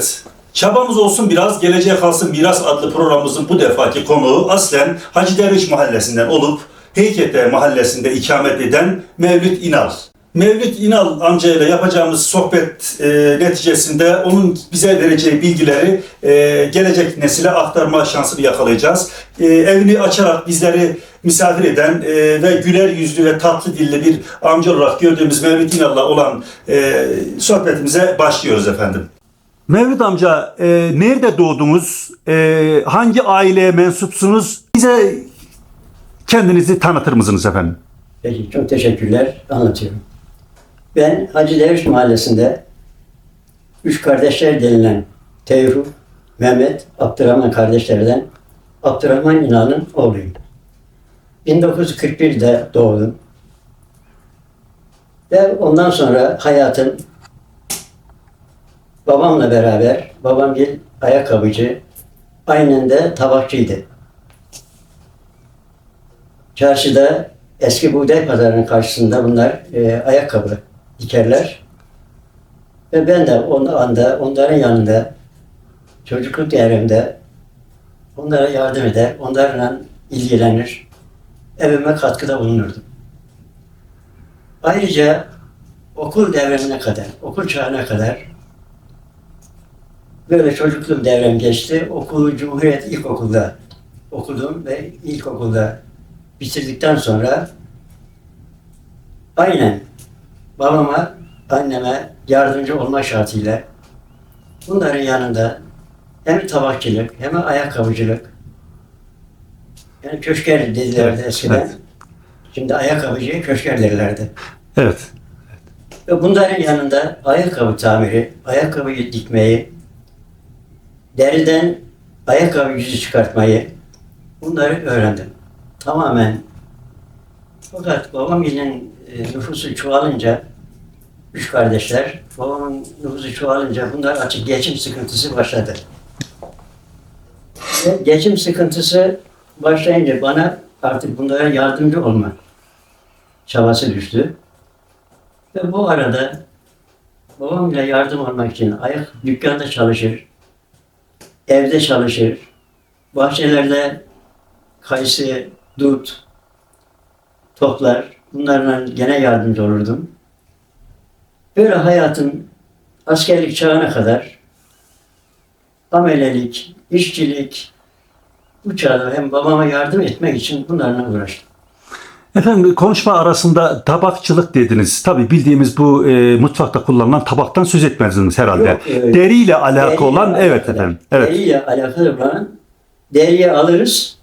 Evet. Çabamız olsun biraz, geleceğe kalsın miras adlı programımızın bu defaki konuğu aslen Hacı Derviş Mahallesi'nden olup Heykete Mahallesi'nde ikamet eden Mevlüt İnal. Mevlüt İnal amcayla yapacağımız sohbet e, neticesinde onun bize vereceği bilgileri e, gelecek nesile aktarma şansını yakalayacağız. E, evini açarak bizleri misafir eden e, ve güler yüzlü ve tatlı dilli bir amca olarak gördüğümüz Mevlüt İnal'la olan e, sohbetimize başlıyoruz efendim. Mevlüt amca e, nerede doğdunuz? E, hangi aileye mensupsunuz? Bize kendinizi tanıtır mısınız efendim? Peki çok teşekkürler. Anlatıyorum. Ben Hacı Derviş Mahallesi'nde üç kardeşler denilen Tevfik, Mehmet, Abdurrahman kardeşlerden Abdurrahman İnal'ın oğluyum. 1941'de doğdum. Ve ondan sonra hayatım babamla beraber, babam bir ayakkabıcı, aynen de tabakçıydı. Çarşıda eski buğday pazarının karşısında bunlar e, ayakkabı dikerler. Ve ben de o anda onların yanında çocukluk devrimde onlara yardım eder, onlarla ilgilenir, evime katkıda bulunurdum. Ayrıca okul devrimine kadar, okul çağına kadar böyle çocukluk devrem geçti. Okulu Cumhuriyet İlkokulu'da okudum ve ilkokulda bitirdikten sonra aynen babama, anneme yardımcı olma şartıyla bunların yanında hem tabakçılık hem ayakkabıcılık yani köşker dedilerdi Evet, eskiden. evet. Şimdi ayakkabıcıya köşker derlerdi. Evet. Ve bunların yanında ayakkabı tamiri, ayakkabı dikmeyi, deriden ayakkabı yüzü çıkartmayı bunları öğrendim. Tamamen. Fakat babam ilin e, nüfusu çoğalınca, üç kardeşler, babamın nüfusu çoğalınca bunlar açık geçim sıkıntısı başladı. Ve geçim sıkıntısı başlayınca bana artık bunlara yardımcı olma çabası düştü. Ve bu arada babamla yardım almak için ayak dükkanda çalışır, evde çalışır, bahçelerde kayısı, dut toplar. Bunlarla gene yardımcı olurdum. Böyle hayatım askerlik çağına kadar amelelik, işçilik, bu çağda hem babama yardım etmek için bunlarla uğraştım. Efendim konuşma arasında tabakçılık dediniz. Tabii bildiğimiz bu e, mutfakta kullanılan tabaktan söz etmediniz herhalde. Yok, e, Deriyle alakalı Deriyle olan evet alakalı. efendim. Evet. Deriyle alakalı olan deriyi alırız,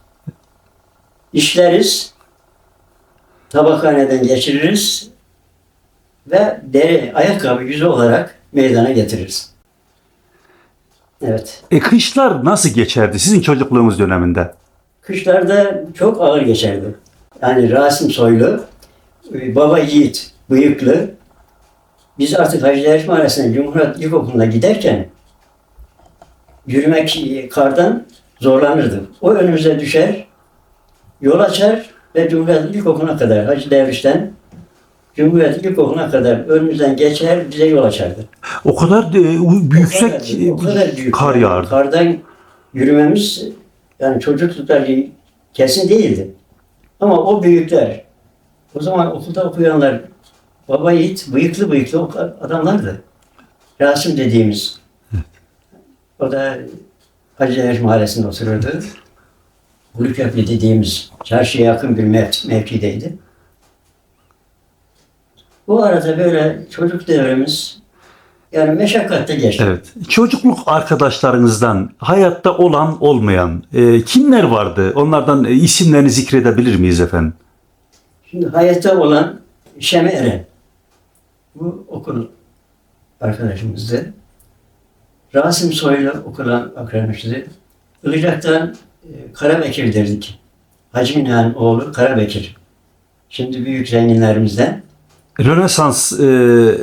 işleriz, tabakhaneden geçiririz ve deri ayakkabı yüzü olarak meydana getiririz. Evet. E, kışlar nasıl geçerdi sizin çocukluğunuz döneminde? Kışlarda çok ağır geçerdi. Yani Rasim Soylu, e, baba yiğit, bıyıklı. Biz artık Hacı Derviş Mahallesi'ne Cumhuriyet İlkokulu'na giderken yürümek e, kardan zorlanırdı. O önümüze düşer, yol açar ve Cumhuriyet İlkokulu'na kadar Hacı Derviş'ten Cumhuriyet İlkokulu'na kadar önümüzden geçer, bize yol açardı. O kadar e, yüksek o kadar, o kadar büyük. kar yağardı. Kardan yürümemiz yani çocukluklar kesin değildi. Ama o büyükler, o zaman okulda okuyanlar baba yiğit, bıyıklı bıyıklı adamlardı. Rasim dediğimiz. O da Hacı Derviş Mahallesi'nde otururdu. Gülköprü dediğimiz çarşıya yakın bir mev- mevkideydi. Bu arada böyle çocuk devrimiz yani meşakkatte geçti. Evet. Çocukluk arkadaşlarınızdan hayatta olan olmayan e, kimler vardı? Onlardan e, isimlerini zikredebilir miyiz efendim? Şimdi hayatta olan Şemi Eren. Bu okul arkadaşımızdı. Rasim Soylu okulan arkadaşımızdı. Ilıcak'tan e, Karabekir derdik. Hacı İnan'ın oğlu Karabekir. Şimdi büyük zenginlerimizden. Rönesans e,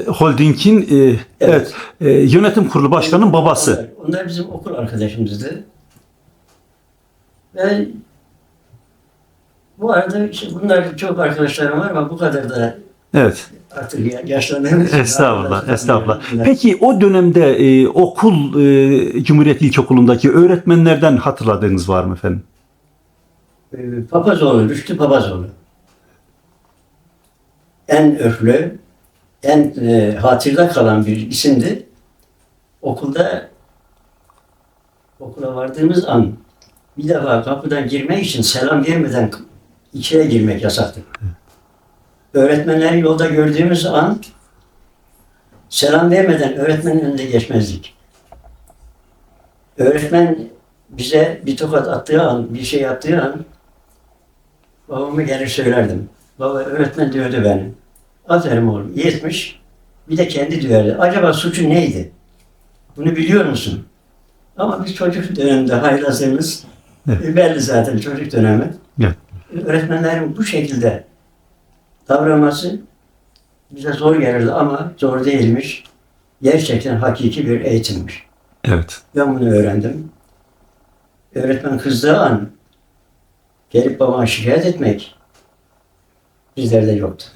Holding'in e, evet. e, yönetim kurulu başkanının babası. Onlar, onlar bizim okul arkadaşımızdı. Ve bu arada işte bunlar çok arkadaşlarım var ama bu kadar da Evet. Artık ya- yaşlandığımız Estağfurullah, estağfurullah. Peki o dönemde e, okul, e, Cumhuriyet İlkokulu'ndaki öğretmenlerden hatırladığınız var mı efendim? Ee, Papazoğlu, Rüştü Papazoğlu. En öflü, en e, hatırda kalan bir isimdi. Okulda okula vardığımız an bir defa kapıdan girmek için selam vermeden içeri girmek yasaktı. Öğretmenleri yolda gördüğümüz an selam vermeden öğretmenin önünde geçmezdik. Öğretmen bize bir tokat attığı an, bir şey yaptığı an babama gelir söylerdim. Baba öğretmen dövdü beni. Aferin oğlum, iyi etmiş. Bir de kendi döverdi. Acaba suçu neydi? Bunu biliyor musun? Ama biz çocuk döneminde haylazlığımız belli zaten çocuk dönemi. Evet. Öğretmenlerin bu şekilde davranması bize zor gelirdi ama zor değilmiş. Gerçekten hakiki bir eğitimmiş. Evet. Ben bunu öğrendim. Öğretmen kızdığı an gelip babama şikayet etmek bizlerde yoktu.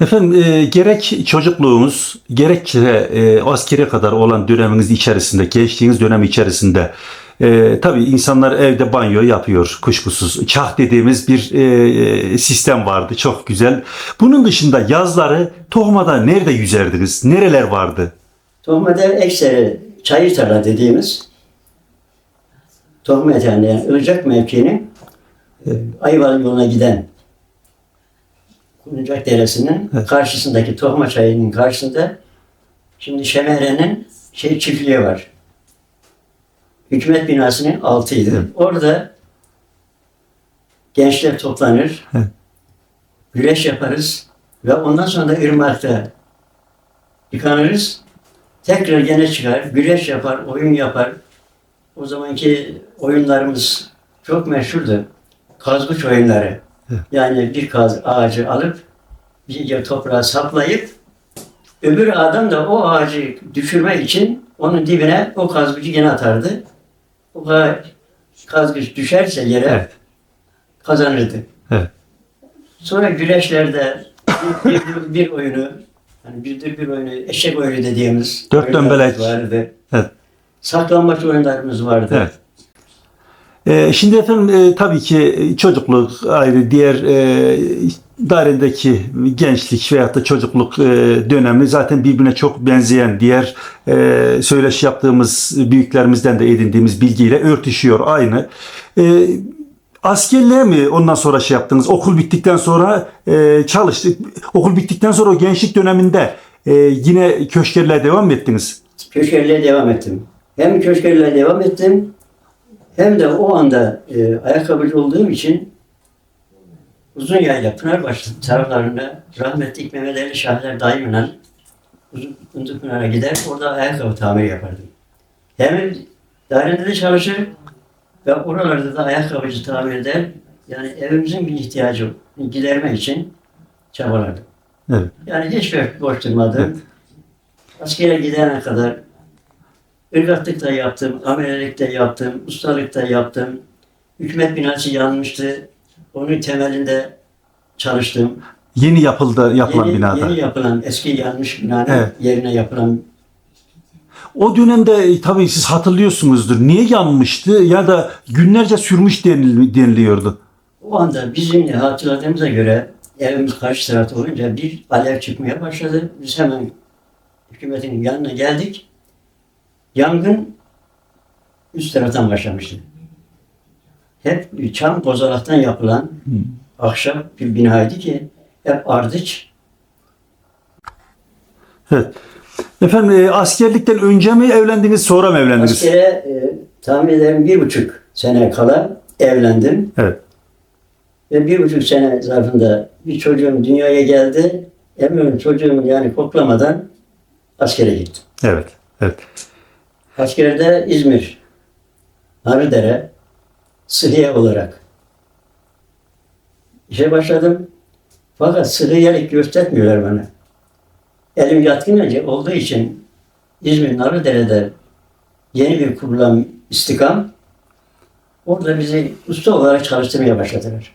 Efendim e, gerek çocukluğunuz gerekse e, askere kadar olan döneminiz içerisinde, gençliğiniz dönemi içerisinde e, tabii insanlar evde banyo yapıyor kuşkusuz. Çah dediğimiz bir e, sistem vardı. Çok güzel. Bunun dışında yazları tohmada nerede yüzerdiniz? Nereler vardı? Tohmede ekseri çayır tarla dediğimiz Tohmet yani, yani Ilıcak mevkinin e, Ayvalık yoluna giden Kuncak Deresi'nin Evet. karşısındaki Tohma Çayı'nın karşısında şimdi Şemere'nin şey çiftliği var. Hükümet binasının altıydı. Evet. Orada gençler toplanır. Evet. Güreş yaparız ve ondan sonra da ırmakta yıkanırız. Tekrar gene çıkar, güreş yapar, oyun yapar. O zamanki oyunlarımız çok meşhurdu. Kazgıç oyunları. Yani bir kaz ağacı alıp bir toprağa saplayıp öbür adam da o ağacı düşürmek için onun dibine o kazgıcı gene atardı. O ka- kazgıç düşerse yere Evet. kazanırdı. Evet. Sonra güreşlerde bir, bir, bir oyunu, hani bir, bir oyunu, eşek oyunu dediğimiz Dört dömbelek. vardı. Evet. Saklanmaç oyunlarımız vardı. Evet. Ee, şimdi efendim e, tabii ki çocukluk ayrı diğer e, dairendeki gençlik veyahut da çocukluk e, dönemi zaten birbirine çok benzeyen diğer e, söyleşi yaptığımız büyüklerimizden de edindiğimiz bilgiyle örtüşüyor aynı. E, askerliğe mi ondan sonra şey yaptınız? Okul bittikten sonra e, çalıştık. Okul bittikten sonra o gençlik döneminde e, yine köşkerliğe devam mı ettiniz? Köşkerliğe devam ettim. Hem köşkerliğe devam ettim hem de o anda e, ayakkabıcı olduğum için uzun yayla Pınarbaşı taraflarında rahmetli Mehmet Ali Şahler daimle uzun Pınar'a gider orada ayakkabı tamiri yapardım. Hem dairede de çalışır ve oralarda da ayakkabıcı tamir eder. Yani evimizin bir ihtiyacı gidermek için çabalardım. Evet. Yani hiç boş durmadım. Askere gidene kadar ırgatlık da yaptım, amelelik de yaptım, ustalık da yaptım. Hükümet binası yanmıştı. Onun temelinde çalıştım. Yeni yapıldı yapılan yeni, binada. yeni yapılan, eski yanmış binanın Evet. yerine yapılan O dönemde e, tabii siz hatırlıyorsunuzdur. Niye yanmıştı ya da günlerce sürmüş denil- deniliyordu. o anda bizim hatırladığımıza göre evimiz karşı tarafta olunca bir alev çıkmaya başladı. Biz hemen hükümetin yanına geldik. Yangın üst taraftan başlamıştı. Hep çam bozalaktan yapılan ahşap bir binaydı ki hep ardıç. Evet. Efendim e, askerlikten önce mi evlendiniz sonra mı evlendiniz? Askere e, tahmin ederim bir buçuk sene kala evlendim. Evet. Ve bir buçuk sene zarfında bir çocuğum dünyaya geldi. Hemen çocuğumu yani koklamadan askere gittim. Evet. Evet. Askerde İzmir, Narıdere, sıhhiye olarak işe başladım. Fakat sıhhiyelik göstermiyorlar bana. Elim yatkın olduğu için İzmir Narıdere'de yeni bir kurulan istikam orada bizi usta olarak çalıştırmaya başladılar.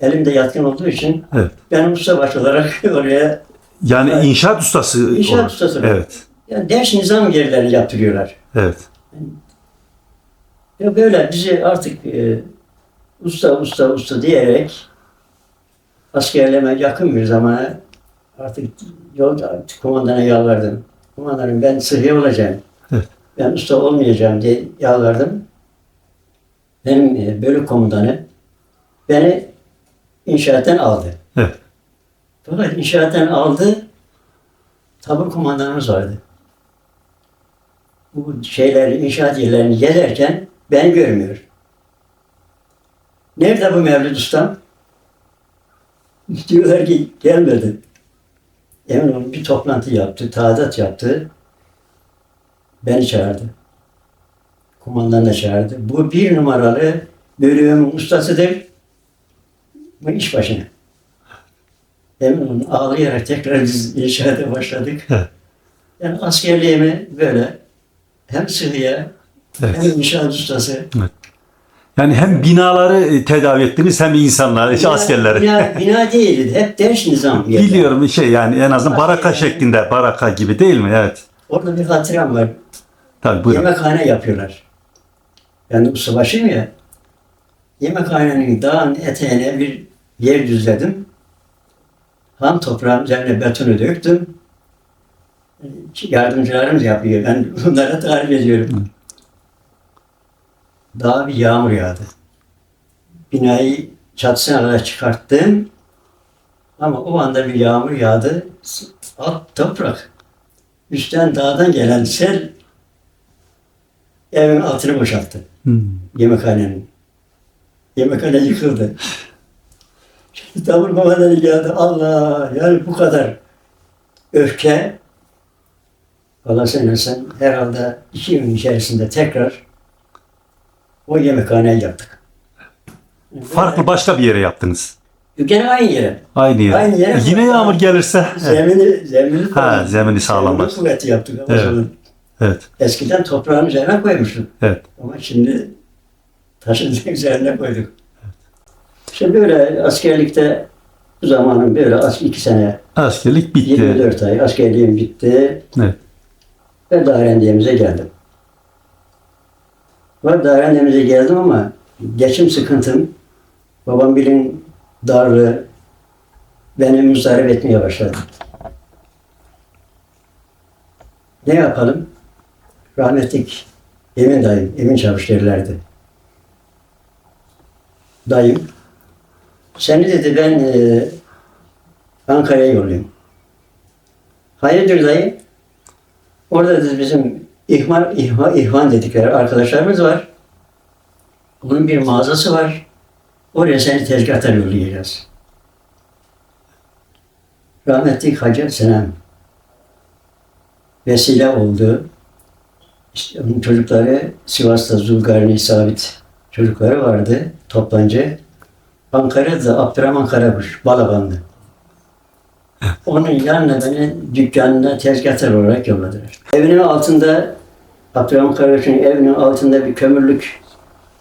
elimde yatkın olduğu için Evet. ben ustabaşı olarak oraya Yani inşaat ustası. İnşaat olarak. ustası. Evet. yani ders nizam yerlerini yaptırıyorlar. Evet. Ya böyle bizi artık e, usta usta usta diyerek askerleme yakın bir zamana artık yol komandana yalvardım. Komandanım ben sıhhiye olacağım. Evet. Ben usta olmayacağım diye yalvardım. Benim e, bölük komutanı beni inşaattan aldı. Evet. Fakat inşaattan aldı. Tabur komandanımız vardı. Bu şeyleri, inşaat yerlerini gezerken beni görmüyor. Nerede bu Mevlüt Ustam? Diyorlar ki gelmedi. Emin olun bir toplantı yaptı, taadat yaptı. Beni çağırdı. Kumandan da çağırdı. Bu bir numaralı bölüğümün ustasıdır. Bu iş başına. Emin olun ağlayarak tekrar biz inşaata başladık. Yani askerliğimi böyle hem sıhhiye Evet. hem inşaat ustası. Yani hem binaları e, tedavi ettiniz hem insanları, işte Bina- askerleri. Bina, bina değildi. Hep ders nizam. Biliyorum şey yani en azından baraka Asker- şeklinde baraka gibi değil mi? Evet. Orada bir hatıram var. Tabii buyurun. Yemekhane yapıyorlar. Ben de ustabaşıyım ya. Yemekhanenin dağın eteğine bir yer düzledim. Ham toprağın üzerine betonu döktüm. Yardımcılarımız yapıyor. Ben bunlara tarif ediyorum. Daha bir yağmur yağdı. Binayı çatısına kadar çıkarttım. Ama o anda bir yağmur yağdı. Alt toprak. Üstten dağdan gelen sel evin altını boşalttı. Hmm. Yemekhanenin. Yemekhane yıkıldı. Tabur komandanı geldi. Allah yani bu kadar öfke. Allah sen herhalde iki yıl içerisinde tekrar o yemekhaneyi yaptık. Farklı başka bir yere yaptınız. Gene aynı yere. Aynı yere. Aynı yere. E, Yine yağmur gelirse. Evet. Zemini, zemini, Ha, zemini sağlamak. Zemini kuvveti yaptık. Ama Evet. Evet. Eskiden toprağın üzerine koymuştuk. Evet. Ama şimdi taşın üzerine koyduk. Şimdi böyle askerlikte bu zamanın böyle az iki sene, Askerlik bitti. 24 ay askerliğim bitti Evet. Ve Darendemize geldim. Var Darendemize geldim ama geçim sıkıntım, babam bilin darlığı beni müzdarip etmeye başladı. Ne yapalım? Rahmetlik Emin dayım, Emin Çavuş derlerdi. Dayım, seni dedi ben e, Ankara'ya yollayayım. Hayırdır dayı? Orada bizim ihvan, ihvan, ihvan dedikleri arkadaşlarımız var. Onun bir mağazası var. Oraya seni tezgahtan yollayacağız. Rahmetli Hacı Senem vesile oldu. İşte onun çocukları Sivas'ta Zulgarni Sabit çocukları vardı toplancı. Ankara'da Abdurrahman Karakuş, Balabanlı. Onun yanına beni dükkanına tezgahtar olarak yolladılar. Evinin altında, Abdurrahman Karakuş'un evinin altında bir kömürlük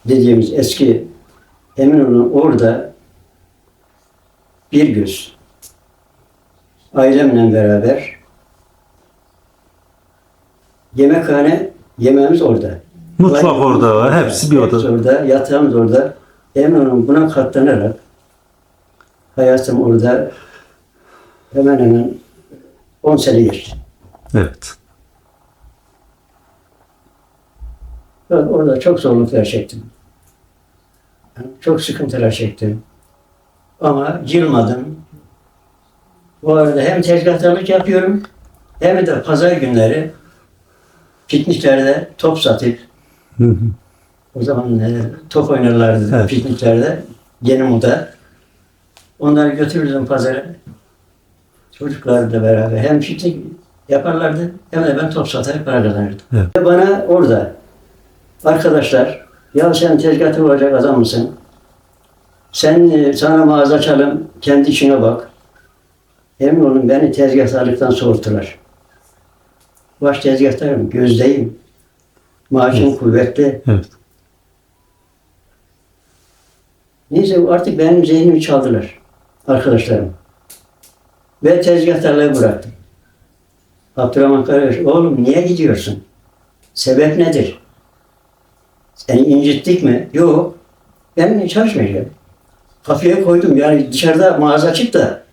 dediğimiz eski Eminönü'nün orada bir göz ailemle beraber yemekhane yemeğimiz orada. Mutfak Tuvaletimiz orada var. Hepsi bir hepsi oda. orada. Yatağımız orada. Eminönü'nün buna katlanarak hayatım orada hemen hemen 10 sene geçti. Evet. Ben orada çok zorluklar çektim. Yani çok sıkıntılar çektim. Ama yılmadım. Bu arada hem tezgahtarlık yapıyorum hem de pazar günleri pikniklerde top satıp Hı hı. o zaman e, top oynarlardı Evet. pikniklerde yeni moda. Onları götürürdüm pazara. Çocuklarla beraber hem piknik yaparlardı hem de ben top satarak para kazanırdım. Evet. Ve Bana orada arkadaşlar ya sen tezgahı olacak adam mısın? Sen e, sana mağaza açalım, kendi işine bak. Emin olun beni tezgahtarlıktan soğuttular. Baş tezgahtarım, gözdeyim. Maaşım kuvvetli. Evet. Neyse artık benim zihnimi çaldılar. Arkadaşlarım. Ve tezgahtarlığı bıraktım. Abdurrahman Karabaş, oğlum niye gidiyorsun? Sebep nedir? Seni incittik mi? Yok. Ben çalışmayacağım. Kafaya koydum. Yani dışarıda mağaza açıp da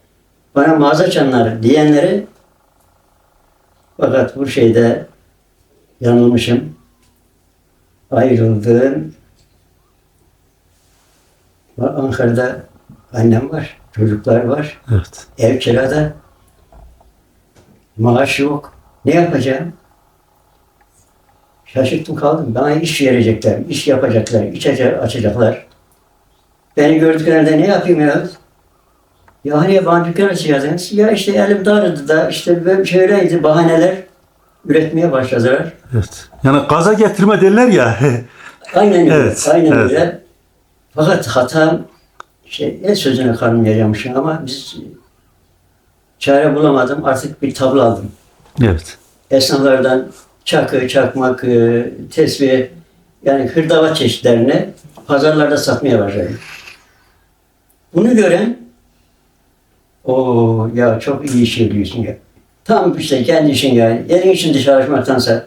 bana mağaza açanlar diyenleri fakat bu şeyde yanılmışım. Ayrıldım. Ankara'da annem var, çocuklar var, Evet. ev kirada. Maaş yok. Ne yapacağım? Şaşırttım kaldım. Bana iş verecekler, iş yapacaklar, iş aç- açacaklar. Beni gördüklerinde ne yapayım ya? Ya hani bana dükkan açacaksınız? Ya işte elim dardı da işte böyle şöyleydi bahaneler üretmeye başladılar. Evet. Yani gaza getirme derler ya. Aynen öyle. Evet, Aynen evet. öyle. Fakat hatam şey, el sözüne karnım yaramışım ama biz çare bulamadım. Artık bir tablo aldım. evet. Esnaflardan çakı, çakmak, tesbih yani hırdavat çeşitlerini pazarlarda satmaya başladım. Bunu gören o ya çok iyi iş yapıyorsun ya. Tam işte kendi işin yani. Elin içinde çalışmaktansa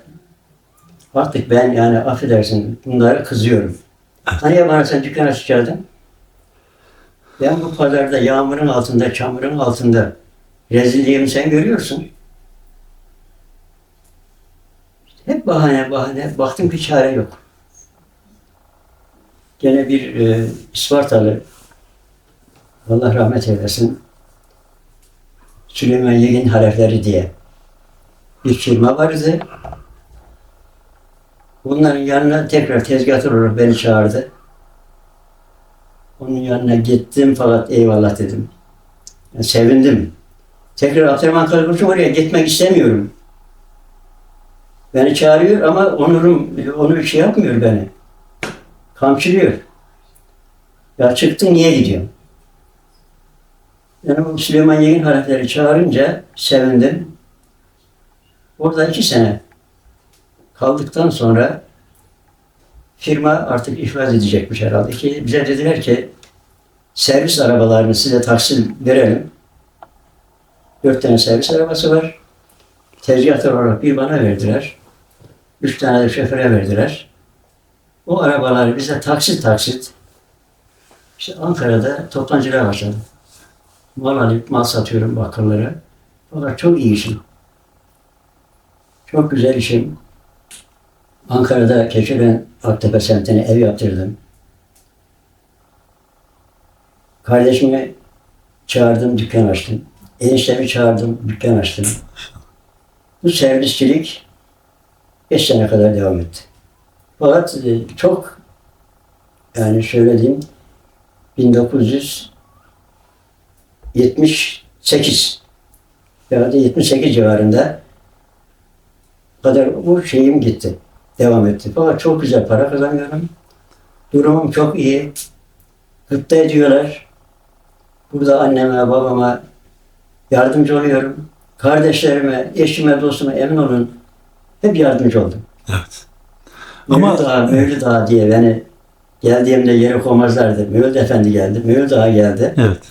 artık ben yani affedersin bunlara kızıyorum. Hani ya bana sen dükkan açacaktın? Ben bu pazarda yağmurun altında, çamurun altında rezilliğimi sen görüyorsun. Hep bahane bahane. Baktım ki çare yok. Gene bir e, İspartalı Allah rahmet eylesin Süleyman Yegin harfleri diye bir firma vardı. Bunların yanına tekrar tezgahtar olarak beni çağırdı. Onun yanına gittim fakat eyvallah dedim. Yani sevindim. Tekrar Abdurrahman Kalkuş'um oraya gitmek istemiyorum. Beni çağırıyor ama onurum, onu bir şey yapmıyor beni. Kamçılıyor. Ya çıktın niye gidiyorsun? Yani o Süleyman Yegin harfleri çağırınca sevindim. Orada iki sene kaldıktan sonra firma artık iflas edecekmiş herhalde ki bize dediler ki servis arabalarını size taksit verelim. Dört tane servis arabası var. Tezgahtar olarak bir bana verdiler. Üç tane de şoföre verdiler. O arabaları bize taksit taksit işte Ankara'da toptancılığa başladım. Mal alıp mal satıyorum bakırlara. Fakat çok iyi işim. Çok güzel işim. Ankara'da Keçiören Aktepe semtine ev yaptırdım. Kardeşimi çağırdım, dükkan açtım. Eniştemi çağırdım, dükkan açtım. Bu servisçilik 5 sene kadar devam etti. Fakat e, çok yani şöyle diyeyim 1978 ya da 78 civarında kadar bu şeyim gitti. Devam etti. Fakat çok güzel para kazanıyorum. Durumum çok iyi. Gıpta ediyorlar. Burada anneme, babama yardımcı oluyorum. Kardeşlerime, eşime, dostuma emin olun. Hep yardımcı oldum. Evet. Ama- Mevlüt Ağa, Mevlüt Ağa diye beni geldiğimde yere koymazlardı. Mevlüt Efendi geldi, Mevlüt Ağa geldi. Evet.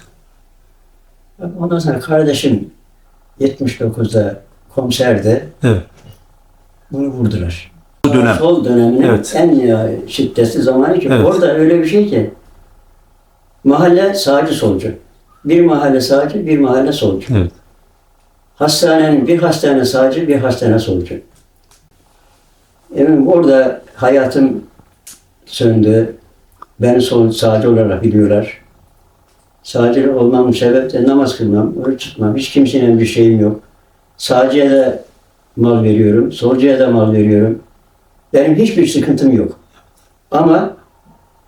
Ondan sonra kardeşim 79'da komiserdi. Evet. Bunu vurdular. Dönem. Sol döneminin Evet. en şiddetli zamanı ki Evet. orada öyle bir şey ki mahalle sağcı solcu. Bir mahalle sağcı, bir mahalle solcu. Evet. Hastanenin bir hastane sağcı, bir hastane solcu. Eminim orada hayatım söndü. Beni sol sağcı olarak biliyorlar. Sağcı olmamın sebebi de namaz kılmam, oruç tutmam. Hiç kimsenin bir şeyim yok. Sağcıya da mal veriyorum, solcuya da mal veriyorum. Benim hiçbir sıkıntım yok. Ama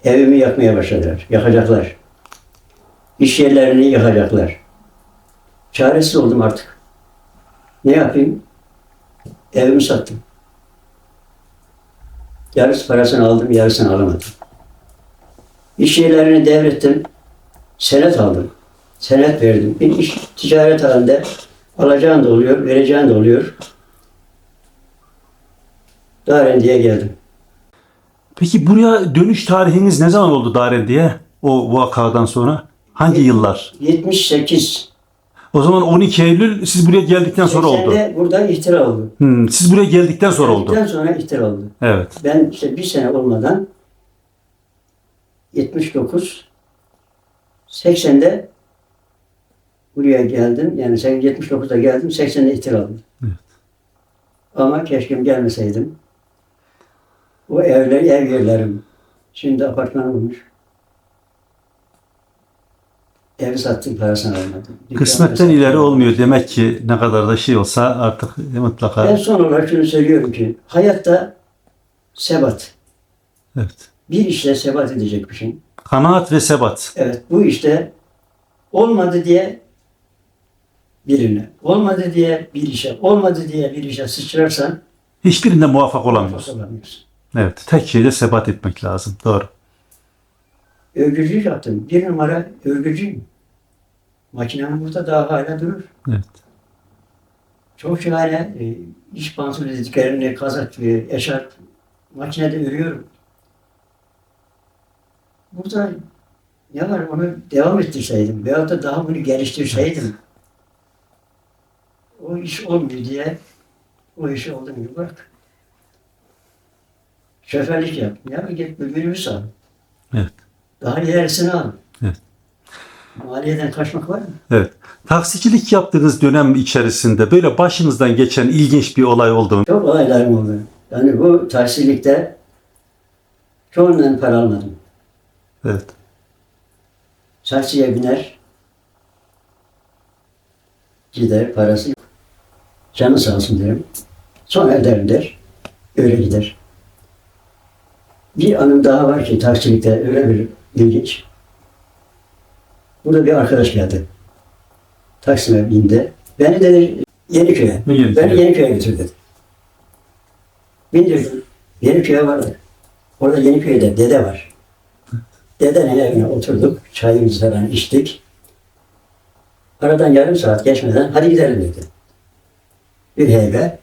evimi yakmaya başladılar. Yakacaklar. İş yerlerini yakacaklar. Çaresiz oldum artık. Ne yapayım? Evimi sattım. Yarısı parasını aldım, yarısını alamadım. İş yerlerini devrettim. Senet aldım. Senet verdim. Bir iş ticaret halinde alacağın da oluyor, vereceğin de oluyor. Darendi'ye geldim. Peki buraya dönüş tarihiniz ne zaman oldu Darendi'ye? o vakadan sonra? Hangi yıllar? 78. O zaman 12 Eylül siz buraya geldikten sonra oldu. 80'de burada ihtira oldu. Hmm, siz buraya geldikten sonra oldu. Geldikten sonra ihtira oldu. Evet. Ben işte bir sene olmadan 79 80'de buraya geldim. Yani sen 79'da geldim. 80'de ihtira aldım. Evet. Ama keşke gelmeseydim. O evler, ev yerlerim. Şimdi apartman olmuş. Evi sattım parasını almadım. Dükkanı Kısmetten sattım. ileri olmuyor. Demek ki ne kadar da şey olsa artık mutlaka. Ben son olarak şunu söylüyorum ki hayatta sebat. Evet. Bir işle sebat edecekmişim. Kanaat ve sebat. Evet bu işte olmadı diye birine, olmadı diye bir işe, olmadı diye bir işe sıçrarsan Hiçbirinde muvaffak olamıyorsun. olamıyorsun. Evet. Tek şeyde sebat etmek lazım. Doğru. Örgücülük yaptım. Bir numara örgücüyüm. Makinem burada daha hala durur. Evet. Çok şahane e, iş pantolonu dediklerini kazak ve eşarp makinede örüyorum. Burada ne var onu devam ettirseydim veyahut da daha bunu geliştirseydim o iş olmuyor diye o işi olduğum gibi bırak. Şoförlük yap. Ya git minibüs al. Evet. Daha ilerisini al. Evet. Maliyeden kaçmak var mı? Evet. Taksicilik yaptığınız dönem içerisinde böyle başınızdan geçen ilginç bir olay oldu mu? Çok olaylarım oldu. Yani bu tahsillikte çoğundan para almadım. Evet. Taksiye biner, gider, parası yok. Canı sağ olsun derim. Sonra ederim der, öyle gider. Bir anım daha var ki taksilikte öyle bir ilginç. Burada bir arkadaş geldi. Taksim'e bindi. Beni dedi Yeniköy'e. Yeniköy'e. Beni Yeniköy'e götür dedi. Bindirdim. Yeniköy'e vardı. Orada Yeniköy'de dede var. Dedenin evine oturduk. Çayımızı falan içtik. Aradan yarım saat geçmeden hadi gidelim dedi. Bir heybe.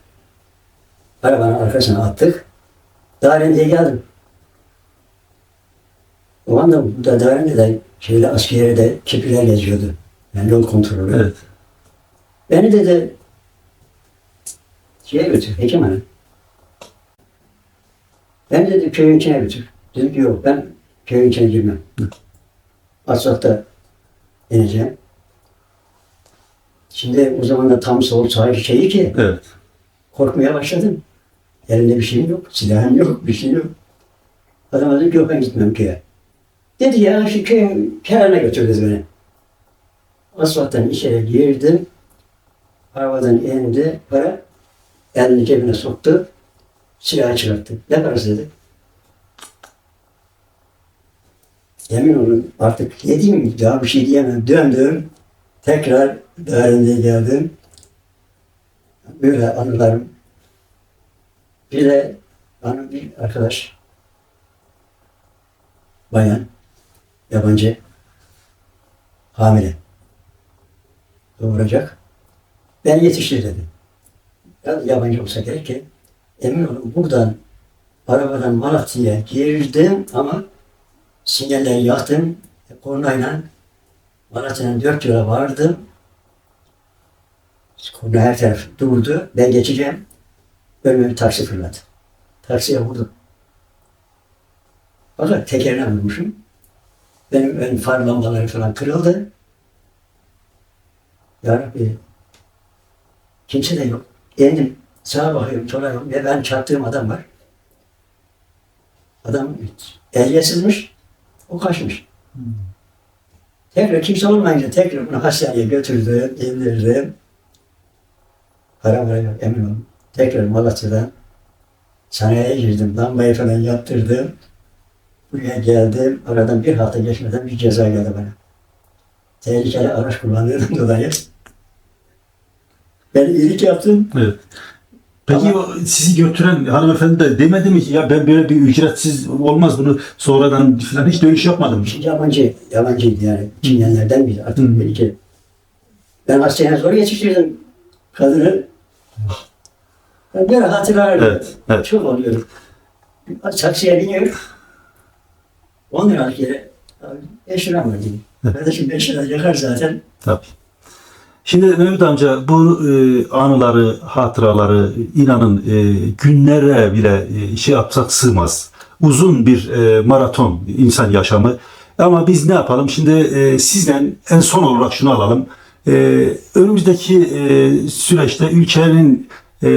Arabanın arkasına attık. Darende'ye geldim. O anda burada Darende'de şeyle askeriyede kipiler geziyordu. Yani yol kontrolü. Evet. Beni dedi şeye götür, Hekimhan'a. Beni dedi köyün içine götür. Dedim ki yok ben köyün içine girmem. Asfaltta ineceğim. Şimdi o zaman da tam sol sağ şeyi ki Evet. korkmaya başladım. Elimde bir şeyim yok, silahım yok, bir şey yok. Adam dedi ki yok ben gitmem köye. Dedi ya şu köyün kenarına götür dedi beni. Asfalttan içeri girdim. Arabadan indi. Para elini cebine soktu. Silahı çıkarttı. Ne parası dedi. Yemin olun artık ne diyeyim daha bir şey diyemem. Döndüm. Tekrar dairende geldim. Böyle anılarım. Bir de bana bir arkadaş bayan yabancı hamile doğuracak. Ben yetiştir dedi. Ya yabancı olsa gerek ki emin olun buradan arabadan Malatya'ya girdim ama sinyalleri yaktım. Kornayla Malatya'dan dört yola vardım. Korna her taraf durdu. Ben geçeceğim. Önüme bir taksi fırladı. Taksiye vurdum. Fakat tekerine vurmuşum. Benim ön far lambaları falan kırıldı. Ya Rabbi, kimse de yok. Indim, sağa bakıyorum, sola bakıyorum ve ben çarptığım adam var. Adam ehliyetsizmiş, o kaçmış. Tekrar kimse olmayınca tekrar bunu hastaneye götürdüm, indirdim. Para para yok, emin olun. Tekrar Malatya'dan sanayiye girdim, lambayı falan yaptırdım. Buraya geldim, aradan bir hafta geçmeden bir ceza geldi bana. Tehlikeli araç kullandığından dolayı. Ben iyilik yaptım. Evet. Peki Ama- sizi götüren hanımefendi de demedi mi ki ya ben böyle bir ücretsiz olmaz bunu sonradan falan hiç dönüş yapmadım. Yabancı, yabancıydı yani. Çingenlerden biri artık Hı. belki. Ben hastaneye zor yetiştirdim kadını. Ben böyle hatırlarım. Evet, evet. Çok oluyor. Taksiye biniyor. 10 liralık yere 5 lira mı dedim. Kardeşim 5 lira yakar zaten. Tabii. Şimdi Mehmet amca bu e, anıları, hatıraları inanın e, günlere bile e, şey yapsak sığmaz. Uzun bir e, maraton insan yaşamı. Ama biz ne yapalım? Şimdi e, sizden en son olarak şunu alalım. E, önümüzdeki e, süreçte ülkenin e,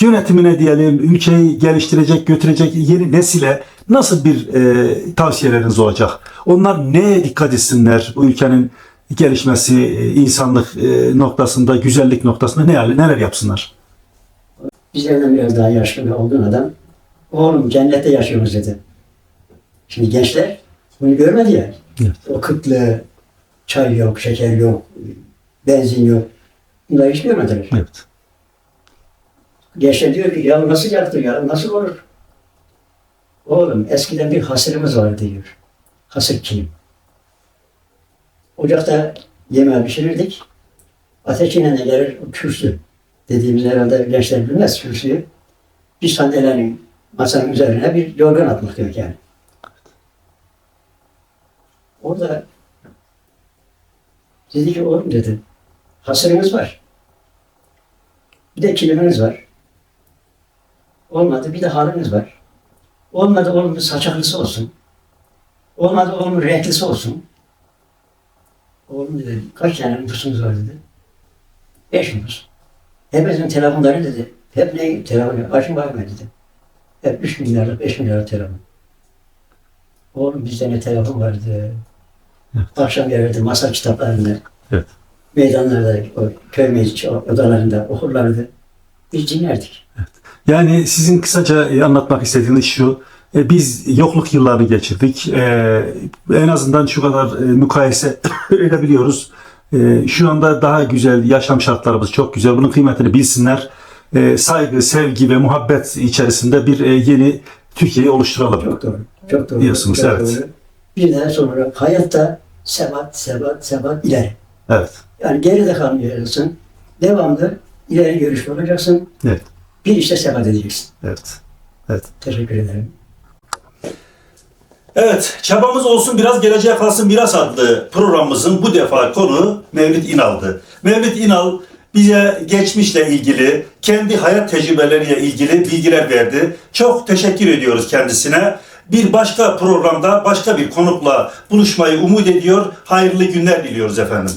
yönetimine diyelim, ülkeyi geliştirecek, götürecek yeni nesile nasıl bir e, tavsiyeleriniz olacak? Onlar neye dikkat etsinler bu ülkenin gelişmesi, e, insanlık e, noktasında, güzellik noktasında ne neler yapsınlar? Bizlerden biraz daha yaşlı ve olgun adam. Oğlum cennette yaşıyoruz dedi. Şimdi gençler bunu görmedi ya. Evet. O kıtlığı, çay yok, şeker yok, benzin yok. Bunları hiç görmediler. Evet. Gençler diyor ki ya nasıl yaptı ya nasıl olur? Oğlum eskiden bir hasırımız vardı diyor. Hasır kim? Ocakta yemeği pişirirdik. Ateşine ne gelir? Kürsü. Dediğimiz herhalde gençler bilmez kürsüyü. Bir sandalyenin masanın üzerine bir yorgan atmak demek yani. Orada dedi ki oğlum dedi hasırımız var. Bir de kiliminiz var. Olmadı bir de haliniz var. Olmadı oğlumun saçaklısı olsun. Olmadı oğlumun renklisi olsun. Oğlum dedi kaç tane nüfusunuz var dedi. Beş nüfus. Hepimizin telefonları dedi. Hep ne telefonu? Açın bakma dedi. Hep üç milyarlık, beş milyarlık telefon. Oğlum bizde ne telefon vardı. Akşam gelirdi masa kitaplarında. Evet. Meydanlarda, o köy meclis odalarında okurlardı. Biz dinlerdik. Yani sizin kısaca anlatmak istediğiniz şu, e, biz yokluk yıllarını geçirdik. E, en azından şu kadar e, mukayese edebiliyoruz. E, şu anda daha güzel yaşam şartlarımız çok güzel. Bunun kıymetini bilsinler. E, saygı, sevgi ve muhabbet içerisinde bir e, yeni Türkiye'yi oluşturalım. Çok doğru. Çok doğru. Diyorsunuz, çok evet. Doğru. Bir daha sonra hayatta sebat, sebat, sebat ileri. Evet. Yani geride kalmayacaksın. Devamlı ileri görüşlü olacaksın. Evet. Bir işte sebat edeceksin. Evet. Evet. Teşekkür ederim. Evet, çabamız olsun biraz geleceğe kalsın biraz adlı programımızın bu defa konu Mevlüt İnal'dı. Mevlüt İnal bize geçmişle ilgili, kendi hayat tecrübeleriyle ilgili bilgiler verdi. Çok teşekkür ediyoruz kendisine. Bir başka programda başka bir konukla buluşmayı umut ediyor. Hayırlı günler diliyoruz efendim.